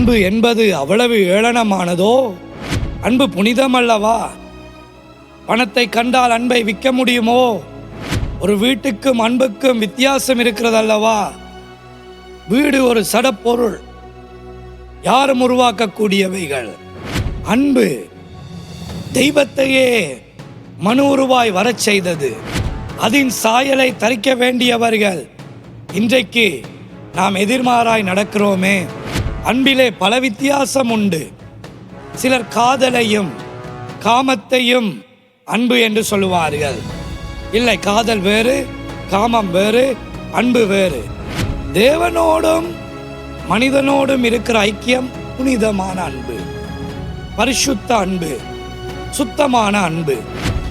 அன்பு என்பது அவ்வளவு ஏளனமானதோ? அன்பு புனிதம் அல்லவா பணத்தை கண்டால் அன்பை விற்க முடியுமோ? ஒரு வீட்டுக்கும் அன்புக்கும் வித்தியாசம் இருக்கிறது அல்லவா வீடு ஒரு சடப்பொருள். யாரும் உருவாக்கக்கூடியவைகள். அன்பு தெய்வத்தையே மனு உருவாய் வரச் செய்தது. அதன் சாயலை தரிக்க வேண்டியவர்கள் இன்றைக்கு நாம் எதிர்மாறாய் நடக்கிறோமே. அன்பிலே பல வித்தியாசம் உண்டு. சிலர் காதலையும் காமத்தையும் அன்பு என்று சொல்லுவார்கள். இல்லை காதல் வேறு காமம் வேறு அன்பு வேறு. தேவனோடும் மனிதனோடும் இருக்கிற ஐக்கியம் புனிதமான அன்பு. பரிசுத்த அன்பு சுத்தமான அன்பு.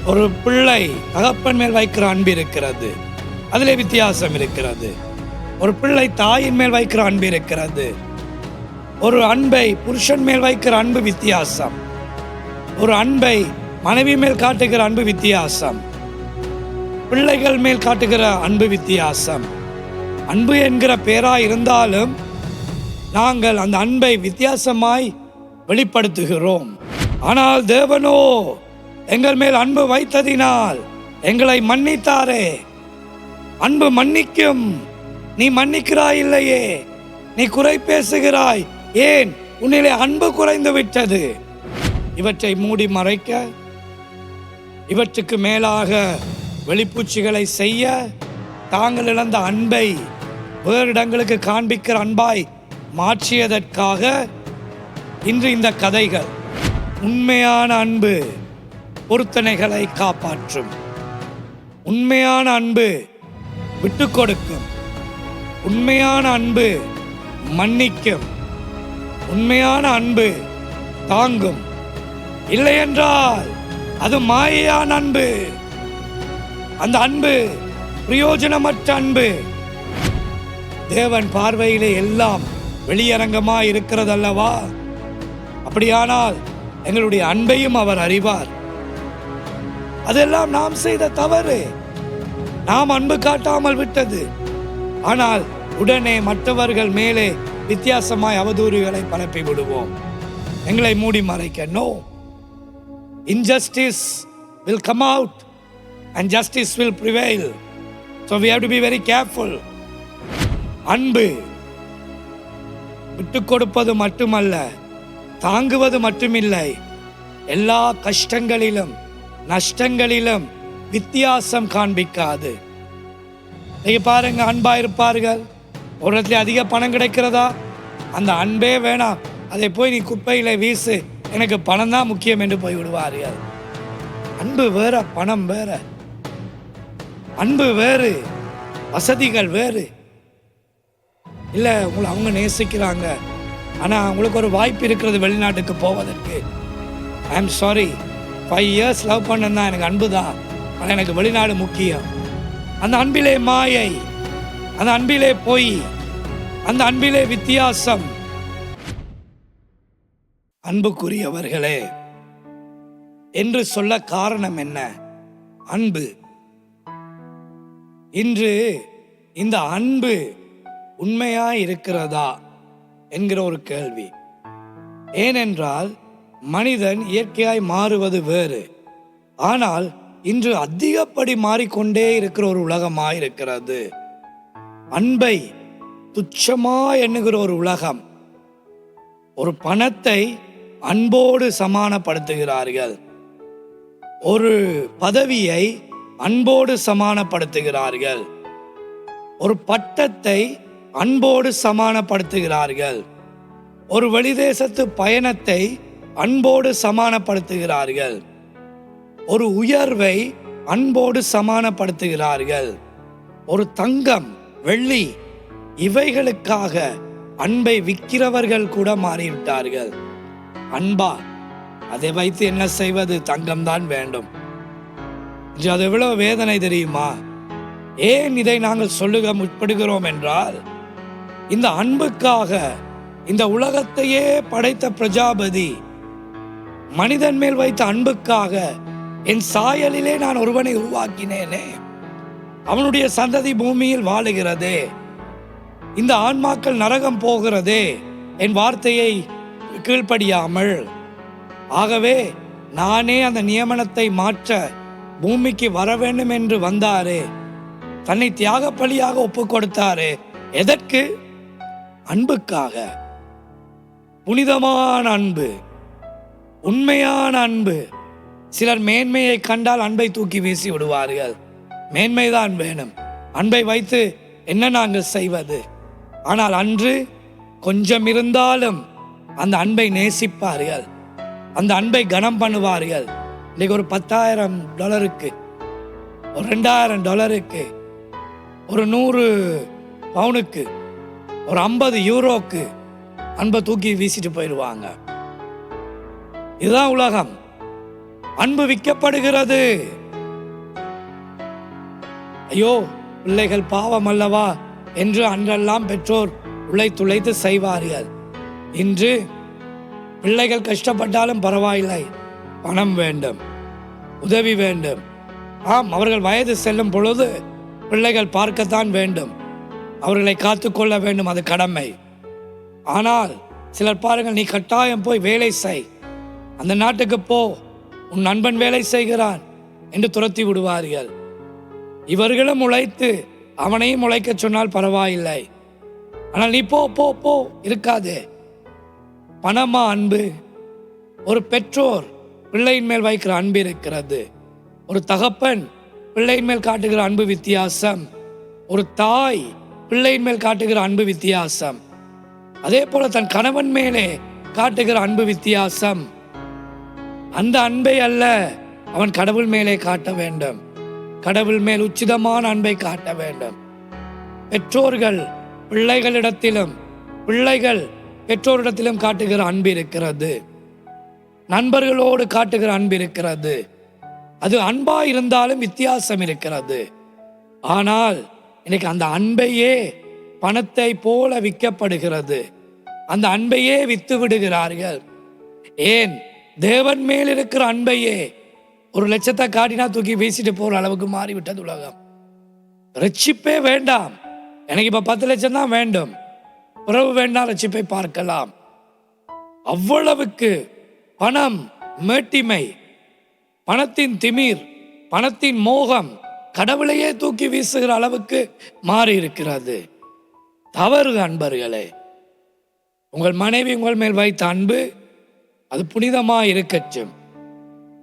ஒரு பிள்ளை தகப்பன் மேல் வைக்கிற அன்பு இருக்கிறது. அதிலே வித்தியாசம் இருக்கிறது. ஒரு பிள்ளை தாயின் மேல் வைக்கிற அன்பு இருக்கிறது. ஒரு அன்பை புருஷன் மேல் வைக்கிற அன்பு வித்தியாசம். ஒரு அன்பை மனைவி மேல் காட்டுகிற அன்பு வித்தியாசம். பிள்ளைகள் மேல் காட்டுகிற அன்பு வித்தியாசம். அன்பு என்கிற பேரா இருந்தாலும் நாங்கள் அந்த அன்பை வித்தியாசமாய் வெளிப்படுத்துகிறோம். ஆனால் தேவனோ எங்கள் மேல் அன்பு வைத்ததினால் எங்களை மன்னித்தாரே. அன்பு மன்னிக்கும். நீ மன்னிக்கிறாய் இல்லையே. நீ குறை பேசுகிறாய். ஏன் உன்னிலே அன்பு குறைந்து விட்டது? இவற்றை மூடி மறைக்க இவற்றுக்கு மேலாக வெளிப்பூச்சிகளை செய்ய தாங்கள் இழந்த அன்பை வேறு இடங்களுக்கு காண்பிக்கிற அன்பாய் மாற்றியதற்காக இன்று இந்த கதைகள் உண்மையான அன்பு பொருத்தனைகளை காப்பாற்றும். உண்மையான அன்பு விட்டு கொடுக்கும். உண்மையான அன்பு மன்னிக்கும். உண்மையான அன்பு தாங்கும். இல்லையென்றால் அது மாயையான அன்பு. அந்த அன்பு பிரயோஜனமற்ற அன்பு. தேவன் பார்வையிலே எல்லாம் வெளியரங்கமா இருக்கிறதல்லவா? அப்படியானால் எங்களுடைய அன்பையும் அவர் அறிவார். அதெல்லாம் நாம் செய்த தவறு. நாம் அன்பு காட்டாமல் விட்டது. ஆனால் உடனே மற்றவர்கள் மேலே வித்தியாசமாய் அவதூறுகளை பரப்பி விடுவோம். எங்களை மூடி மறைக்க no injustice will come out and justice will prevail so we have to be very careful அன்பு விட்டு கொடுப்பது மட்டுமல்ல தாங்குவது மட்டுமில்லை. எல்லா கஷ்டங்களிலும் நஷ்டங்களிலும் வித்தியாசம் காண்பிக்காது. நீங்க பாருங்க அன்பா இருப்பார்கள் ஒரு இடத்துல அதிக பணம் கிடைக்கிறதா? அந்த அன்பே வேணாம். அதை போய் நீ குப்பையில் வீசு. எனக்கு பணம் தான் முக்கியம் என்று போய் விடுவார்கள் அன்பு வேற பணம் வேற. அன்பு வேறு வசதிகள் வேறு. இல்லை உங்களை அவங்க நேசிக்கிறாங்க. ஆனால் உங்களுக்கு ஒரு வாய்ப்பு இருக்கிறது வெளிநாட்டுக்கு போவதற்கு. I am sorry five years love பண்ணா எனக்கு அன்பு தான் ஆனால் எனக்கு வெளிநாடு முக்கியம். அந்த அன்பிலே மாயை. அந்த அன்பிலே போய் அந்த அன்பிலே வித்தியாசம். அன்புக்குரியவர்களே என்று சொல்ல காரணம் என்ன? அன்பு. இன்று இந்த அன்பு உண்மையா இருக்கிறதா? என்கிற ஒரு கேள்வி. ஏனென்றால் மனிதன் இயற்கையாய் மாறுவது வேறு. ஆனால் இன்று அதிகப்படி மாறிக்கொண்டே இருக்கிற ஒரு உலகமாக இருக்கிறது. அன்பை துச்சமா எண்ணுகிற ஒரு உலகம். ஒரு பணத்தை அன்போடு சமானப்படுத்துகிறார்கள். ஒரு பதவியை அன்போடு சமானப்படுத்துகிறார்கள். ஒரு பட்டத்தை அன்போடு சமானப்படுத்துகிறார்கள். ஒரு வெளிதேசத்து பயணத்தை அன்போடு சமானப்படுத்துகிறார்கள். ஒரு உயர்வை அன்போடு சமானப்படுத்துகிறார்கள். ஒரு தங்கம் வெள்ளி. இவைகளுக்காக அன்பை விற்கிறவர்கள் கூட மாறிவிட்டார்கள். அன்பா அதை வைத்து என்ன செய்வது? தங்கம் தான் வேண்டும். இன்று அது எவ்வளவு வேதனை தெரியுமா? ஏன் இதை நாங்கள் சொல்லுக முற்படுகிறோம் என்றால் இந்த அன்புக்காக இந்த உலகத்தையே படைத்த பிரஜாபதி மனிதன் மேல் வைத்த அன்புக்காக என் சாயலிலே நான் ஒருவனை உருவாக்கினேனே. அவனுடைய சந்ததி பூமியில் வாழுகிறதே. இந்த ஆன்மாக்கள் நரகம் போகிறதே என் வார்த்தையை கீழ்ப்படியாமல். ஆகவே நானே அந்த நியமனத்தை மாற்ற பூமிக்கு வர வேண்டும் என்று வந்தாரு. தன்னை தியாக பலியாக ஒப்பு கொடுத்தாரு. எதற்கு? அன்புக்காக. புனிதமான அன்பு. உண்மையான அன்பு. சிலர் மேன்மையை கண்டால் அன்பை தூக்கி வீசி விடுவார்கள். மேன்மைதான் வேணும். அன்பை வைத்து என்ன நாங்கள் செய்வது? ஆனால் அன்று கொஞ்சம் இருந்தாலும் அந்த அன்பை நேசிப்பார்கள். அந்த அன்பை கனம் பண்ணுவார்கள். இன்னைக்கு ஒரு பத்தாயிரம் டாலருக்கு ஒரு ரெண்டாயிரம் டாலருக்கு ஒரு நூறு பவுனுக்கு ஒரு ஐம்பது யூரோக்கு அன்பை தூக்கி வீசிட்டு போயிடுவாங்க. இதுதான் உலகம். அன்பு விற்கப்படுகிறது. ஐயோ பிள்ளைகள் பாவம் அல்லவா என்று அன்றெல்லாம் பெற்றோர் உழைத்துழைத்து செய்வார்கள். இன்று பிள்ளைகள் கஷ்டப்பட்டாலும் பரவாயில்லை. பணம் வேண்டும் உதவி வேண்டும். ஆம் அவர்கள் வயது செல்லும் பொழுது பிள்ளைகள் பார்க்கத்தான் வேண்டும். அவர்களை காத்துக்கொள்ள வேண்டும் அது கடமை. ஆனால் சிலர் பாருங்கள் நீ கட்டாயம் போய் வேலை செய். அந்த நாட்டுக்கு போ உன் நண்பன் வேலை செய்கிறான் என்று துரத்தி விடுவார்கள். இவர்களும் உழைத்து அவனையும் உழைக்கச் சொன்னால் பரவாயில்லை. ஆனால் நீ போ போ போ இருக்காது. பணமா அன்பு? ஒரு பெற்றோர் பிள்ளையின் மேல் வைக்கிற அன்பு இருக்கிறது. ஒரு தகப்பன் பிள்ளையின் மேல் காட்டுகிற அன்பு வித்தியாசம். ஒரு தாய் பிள்ளையின் மேல் காட்டுகிற அன்பு வித்தியாசம். அதே போல தன் கணவன் மேலே காட்டுகிற அன்பு வித்தியாசம். அந்த அன்பை அல்ல அவன் கடவுள் மேலே காட்ட வேண்டும். கடவுள் மேல் உச்சிதமான அன்பை காட்ட வேண்டும். பெற்றோர்கள் பிள்ளைகளிடத்திலும் பிள்ளைகள் பெற்றோரிடத்திலும் காட்டுகிற அன்பு இருக்கிறது. நண்பர்களோடு காட்டுகிற அன்பு இருக்கிறது. அது அன்பா இருந்தாலும் வித்தியாசம் இருக்கிறது. ஆனால் இன்னைக்கு அந்த அன்பையே பணத்தை போல விற்கப்படுகிறது. அந்த அன்பையே வித்து விடுகிறார்கள் ஏன்? தேவன் மேல் இருக்கிற அன்பையே ஒரு லட்சத்தை காட்டினா தூக்கி வீசிட்டு போற அளவுக்கு மாறிவிட்டது உலகம். ரட்சிப்பே வேண்டாம். எனக்கு இப்ப பத்து லட்சம் தான் வேண்டும். பிறகு வேண்டாம் ரட்சிப்பை பார்க்கலாம். அவ்வளவுக்கு பணம் மேட்டிமை பணத்தின் திமிர் பணத்தின் மோகம் கடவுளையே தூக்கி வீசுகிற அளவுக்கு மாறி இருக்கிறது தவறு அன்பர்களே உங்கள் மனைவி உங்கள் மேல் வைத்த அன்பு அது புனிதமாக இருக்கட்டும்.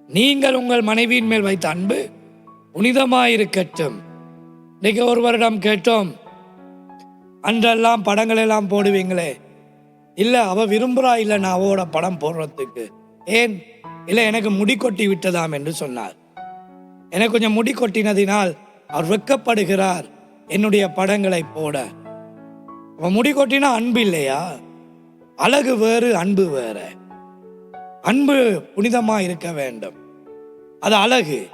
நீங்கள் உங்கள் மனைவியின் மேல் வைத்த அன்பு புனிதமாயிருக்கட்டும். இருக்கட்டும் ஒரு வருடம் கேட்டோம். அன்றெல்லாம் படங்கள் எல்லாம் போடுவீங்களே. இல்லை அவ விரும்புறா இல்லை நான் அவளோட படம் போடுறதுக்கு. ஏன்? இல்லை எனக்கு முடி கொட்டி விட்டதாம் என்று சொன்னார். எனக்கு கொஞ்சம் முடி கொட்டினதினால் அவர் வெக்கப்படுகிறார். என்னுடைய படங்களை போட. அவன் முடி கொட்டினா அன்பு இல்லையா? அழகு வேறு அன்பு வேறு. அன்பு புனிதமாக இருக்க வேண்டும். அது அழகு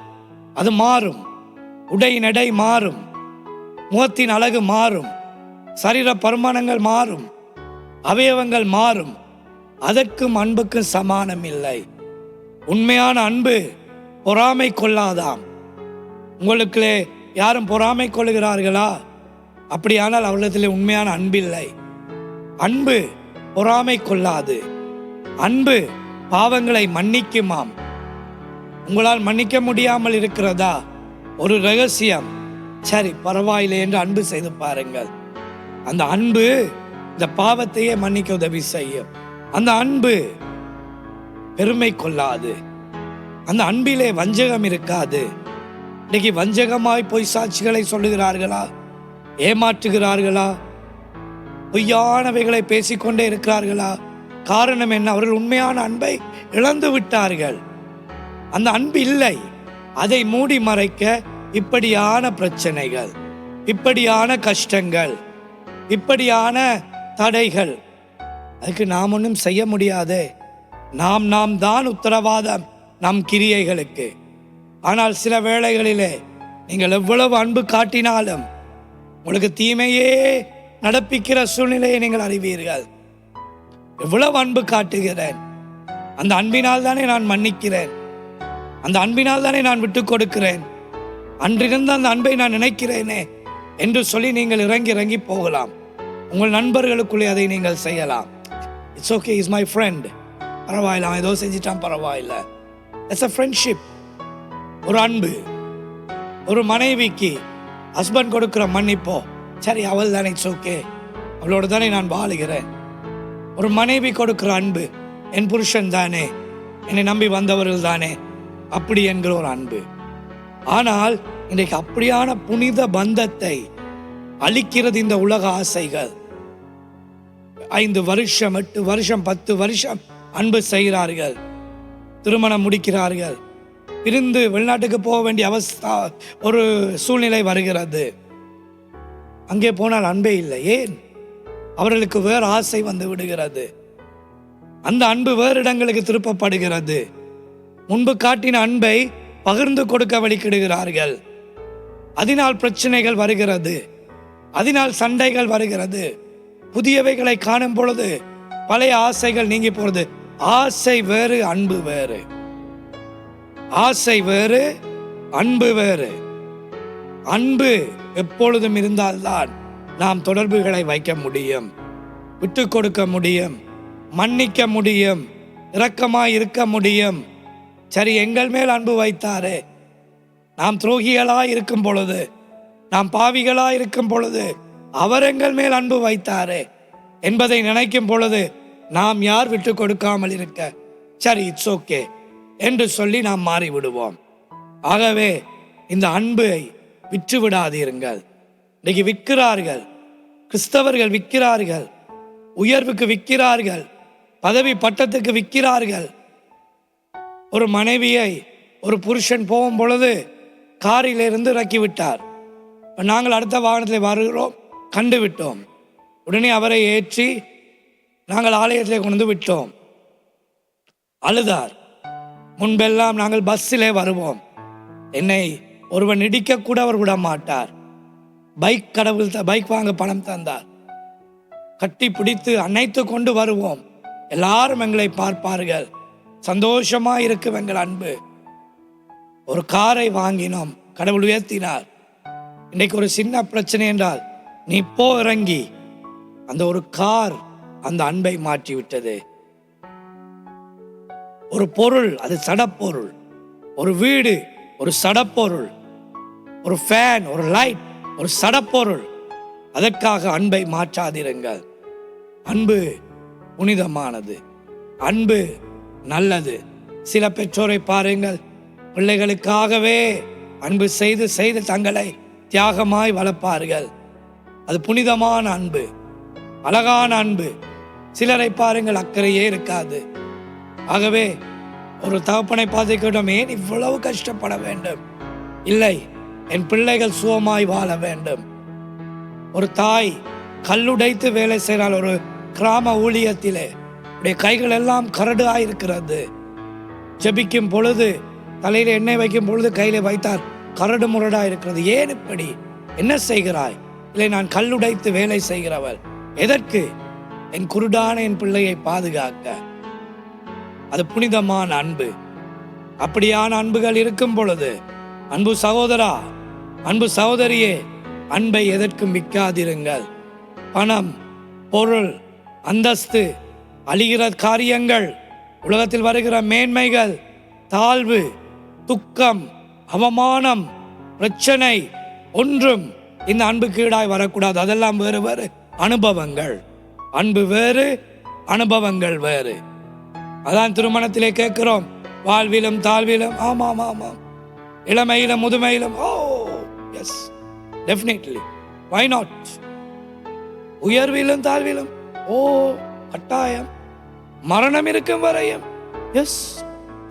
அது மாறும். உடை நடை மாறும். முகத்தின் அழகு மாறும். சரீர பருமானங்கள் மாறும். அவயவங்கள் மாறும். அதற்கும் அன்புக்கும் சமானம் இல்லை உண்மையான அன்பு பொறாமை கொள்ளாதாம். உங்களுக்குள்ளே யாரும் பொறாமை கொள்கிறார்களா அப்படியானால் அவர்களிடத்திலே உண்மையான அன்பில்லை. அன்பு பொறாமை கொள்ளாது. அன்பு பாவங்களை மன்னிக்குமாம். உங்களால் மன்னிக்க முடியாமல் இருக்கிறதா? ஒரு ரகசியம். சரி பரவாயில்லை என்று அன்பு செய்து பாருங்கள். அந்த அன்பு இந்த பாவத்தையே மன்னிக்க உதவி செய்யும். அந்த அன்பு பெருமை கொள்ளாது. அந்த அன்பிலே வஞ்சகம் இருக்காது. இன்னைக்கு வஞ்சகமாய் பொய் சாட்சிகளை சொல்லுகிறார்களா? ஏமாற்றுகிறார்களா? பொய்யானவைகளை பேசிக்கொண்டே இருக்கிறார்களா? காரணம் என்ன? அவர்கள் உண்மையான அன்பை இழந்து விட்டார்கள். அந்த அன்பு இல்லை. அதை மூடி மறைக்க இப்படியான பிரச்சனைகள் இப்படியான கஷ்டங்கள் இப்படியான தடைகள் அதுக்கு நாம் ஒன்றும் செய்ய முடியாது. நாம் நாம் தான் உத்தரவாதம் நம் கிரியைகளுக்கு. ஆனால் சில வேளைகளிலே நீங்கள் எவ்வளவு அன்பு காட்டினாலும் உங்களுக்கு தீமையே நடப்பிக்கிற சூழ்நிலையை நீங்கள் அறிவீர்கள். எவ்வளவு அன்பு காட்டுகிறேன். அந்த அன்பினால் தானே நான் மன்னிக்கிறேன். அந்த அன்பினால் தானே நான் விட்டு கொடுக்கிறேன். அன்றிருந்த அந்த அன்பை நான் நினைக்கிறேனே என்று சொல்லி நீங்கள் இறங்கி இறங்கி போகலாம். உங்கள் நண்பர்களுக்குள்ளே அதை நீங்கள் செய்யலாம். It's okay is my friend பரவாயில்ல அவன் ஏதோ செஞ்சிட்டான் பரவாயில்ல. இட்ஸ் அ ஃப்ரெண்ட்ஷிப் ஒரு அன்பு. ஒரு மனைவிக்கு ஹஸ்பண்ட் கொடுக்குற மன்னிப்போ. சரி அவள் தானே இட்ஸ் ஓகே அவளோட தானே நான் வாழுகிறேன். ஒரு மனைவி கொடுக்கிற அன்பு என் புருஷன் தானே என்னை நம்பி வந்தவர்கள் தானே அப்படி என்கிற ஒரு அன்பு. ஆனால் இன்றைக்கு அப்படியான புனித பந்தத்தை அளிக்கிறது இந்த உலக ஆசைகள். ஐந்து வருஷம் எட்டு வருஷம் பத்து வருஷம் அன்பு செய்கிறார்கள். திருமணம் முடிக்கிறார்கள். பிரிந்து வெளிநாட்டுக்கு போக வேண்டிய அவஸ்தா ஒரு சூழ்நிலை வருகிறது. அங்கே போனால் அன்பே இல்லை ஏன்? அவர்களுக்கு வேறு ஆசை வந்து விடுகிறது. அந்த அன்பு வேறு இடங்களுக்கு திருப்பப்படுகிறது. முன்பு காட்டின அன்பை பகிர்ந்து கொடுக்க வழிக்கிடுகிறார்கள் அதனால் பிரச்சனைகள் வருகிறது. அதனால் சண்டைகள் வருகிறது. புதியவைகளை காணும் பொழுது பழைய ஆசைகள் நீங்கி போகிறது ஆசை வேறு அன்பு வேறு. ஆசை வேறு அன்பு வேறு. அன்பு எப்பொழுதும் இருந்தால்தான் நாம் தொடர்புகளை வைக்க முடியும் விட்டு கொடுக்க முடியும் மன்னிக்க முடியும் இரக்கமாக இருக்க முடியும். சரி எங்கள் மேல் அன்பு வைத்தாரே. நாம் துரோகிகளாக இருக்கும் பொழுது நாம் பாவிகளாக இருக்கும் பொழுது அவர் எங்கள் மேல் அன்பு வைத்தாரே என்பதை நினைக்கும் பொழுது நாம் யார் விட்டு கொடுக்காமல் இருக்க? சரி இட்ஸ் ஓகே என்று சொல்லி நாம் மாறிவிடுவோம். ஆகவே இந்த அன்பை விற்று விடாதீருங்கள் இன்றைக்கு விற்கிறார்கள். கிறிஸ்தவர்கள் விற்கிறார்கள். உயர்வுக்கு விற்கிறார்கள். பதவி பட்டத்துக்கு விற்கிறார்கள். ஒரு மனைவியை ஒரு புருஷன் போகும் பொழுது காரிலிருந்து இறக்கி விட்டார் நாங்கள் அடுத்த வாகனத்தில் வருகிறோம். கண்டு விட்டோம் உடனே அவரை ஏற்றி நாங்கள் ஆலயத்திலே கொண்டு வந்து விட்டோம். அழுதார். முன்பெல்லாம் நாங்கள் பஸ்ஸிலே வருவோம். என்னை ஒருவன் இடிக்க கூட அவர் விட மாட்டார் பைக் கடவுள் த- பைக் வாங்க பணம் தந்தார். கட்டி பிடித்து அணைத்து கொண்டு வருவோம். எல்லாரும் எங்களை பார்ப்பார்கள். சந்தோஷமா இருக்கும் எங்கள் அன்பு. ஒரு காரை வாங்கினோம். கடவுள் உயர்த்தினார். இன்னைக்கு ஒரு சின்ன பிரச்சனை என்றால் நீ போ இறங்கி. அந்த ஒரு கார் அந்த அன்பை மாற்றி விட்டது ஒரு பொருள் அது சடப்பொருள். ஒரு வீடு ஒரு சடப்பொருள். ஒரு ஃபேன் ஒரு லைட் ஒரு சடப்பொருள். அதற்காக அன்பை மாற்றாதிருங்கள். அன்பு புனிதமானது. அன்பு நல்லது. சில பெற்றோரை பாருங்கள். பிள்ளைகளுக்காகவே அன்பு செய்து செய்து தங்களை தியாகமாய் வளர்ப்பார்கள். அது புனிதமான அன்பு. அழகான அன்பு. சிலரை பாருங்கள் அக்கறையே இருக்காது. ஆகவே ஒரு தகப்பனை பார்த்துக்கிட்டோம் ஏன் இவ்வளவு கஷ்டப்பட வேண்டும்? இல்லை. என் பிள்ளைகள் சுகமாய் வாழ வேண்டும். ஒரு தாய் கல்லுடைத்து வேலை செய்கிறாள். ஒரு கிராம ஊழியத்திலே உடைய கைகள் எல்லாம் கரடு ஆயிருக்கிறது ஜபிக்கும் பொழுது தலையில் எண்ணெய் வைக்கும் பொழுது கையில வைத்தார் கரடு முரடா இருக்கிறது. ஏன் இப்படி? என்ன செய்கிறாய்? இல்லை நான் கல்லுடைத்து வேலை செய்கிறவள். எதற்கு? என் குருடான என் பிள்ளையை பாதுகாக்க. அது புனிதமான அன்பு. அப்படியான அன்புகள் இருக்கும் பொழுது அன்பு சகோதரா அன்பு சகோதரியே அன்பை எதற்கும் விற்காதிருங்கள். பணம் பொருள் அந்தஸ்து அழிகிற காரியங்கள் உலகத்தில் வருகிற மேன்மைகள் தாழ்வு துக்கம் அவமானம் பிரச்சனை ஒன்றும் இந்த அன்புக்கு ஈடாய் வரக்கூடாது. அதெல்லாம் வேறு வேறு அனுபவங்கள். அன்பு வேறு அனுபவங்கள் வேறு. அதான் திருமணத்திலே கேட்கிறோம். வாழ்விலும் தாழ்விலும் ஆமாம் ஆமாம். இளமையிலும் முதுமையிலும் ஓ எஸ் டெஃபினெட்லி வை நாட் உயர்விலும் தாழ்விலும் ஓ கட்டாயம். மரணம் இருக்கும் வரையும். எஸ்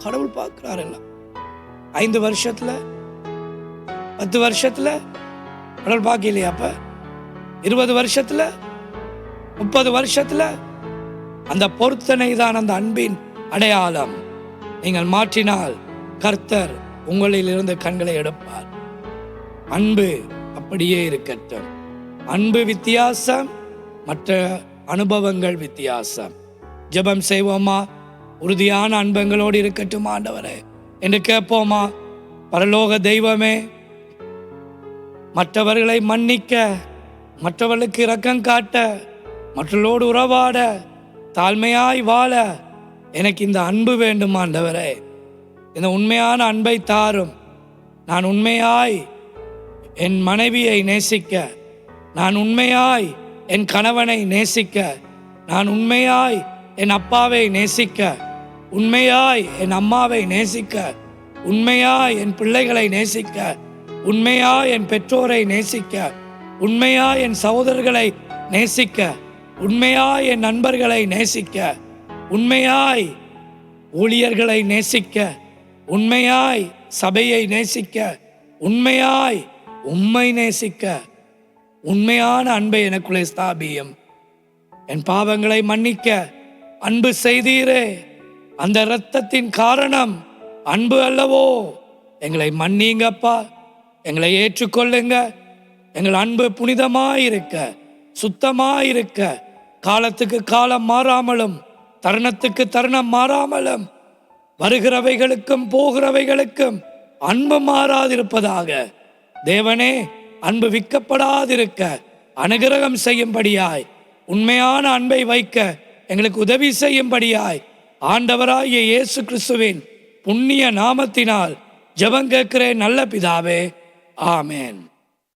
கடவுள் பார்க்கிறார் எல்லாம் ஐந்து வருஷத்துல பத்து வருஷத்துல கடவுள் பார்க்கலையா அப்ப? இருபது வருஷத்துல முப்பது வருஷத்துல? அந்த பொருத்தனை தான் அந்த அன்பின் அடையாளம். நீங்கள் மாற்றினால் கர்த்தர் உங்களில் இருந்து கண்களை எடுப்பார். அன்பு அப்படியே இருக்கட்டும். அன்பு வித்தியாசம் மற்ற அனுபவங்கள் வித்தியாசம். ஜெபம் செய்வோமா? உறுதியான அன்பங்களோடு இருக்கட்டும் ஆண்டவரே. என்று கேட்போமா? பரலோக தெய்வமே மற்றவர்களை மன்னிக்க மற்றவர்களுக்கு இரக்கம் காட்ட மற்றவர்களோடு உறவாட தாழ்மையாய் வாழ எனக்கு இந்த அன்பு வேண்டும் ஆண்டவரே. இந்த உண்மையான அன்பை தாரும். நான் உண்மையாய் என் மனைவியை நேசிக்க நான் உண்மையாய் என் கணவனை நேசிக்க நான் உண்மையாய் என் அப்பாவை நேசிக்க உண்மையாய் என் அம்மாவை நேசிக்க உண்மையாய் என் பிள்ளைகளை நேசிக்க உண்மையாய் என் பெற்றோரை நேசிக்க உண்மையாய் என் சகோதரர்களை நேசிக்க உண்மையாய் என் நண்பர்களை நேசிக்க உண்மையாய் ஊழியர்களை நேசிக்க உண்மையாய் சபையை நேசிக்க உண்மையாய் உம்மை நேசிக்க உண்மையான அன்பை எனக்குள்ளே ஸ்தாபியம். என் பாவங்களை மன்னிக்க அன்பு செய்தீரே. அந்த இரத்தத்தின் காரணம் அன்பு அல்லவோ. எங்களை மன்னிங்கப்பா. எங்களை ஏற்றுக்கொள்ளுங்க. எங்கள் அன்பு புனிதமாயிருக்க சுத்தமாயிருக்க. காலத்துக்கு காலம் மாறாமலும் தருணத்துக்கு தருணம் மாறாமலும் வருகிறவைகளுக்கும் போகிறவைகளுக்கும் அன்பு மாறாதிருப்பதாக தேவனே அன்பு விற்கப்படாதிருக்க அனுகிரகம் செய்யும்படியாய் உண்மையான அன்பை வைக்க எங்களுக்கு உதவி செய்யும்படியாய் ஆண்டவராகிய இயேசு கிறிஸ்துவின் புண்ணிய நாமத்தினால் ஜெபம் கேட்கிறேன் நல்ல பிதாவே. ஆமேன்.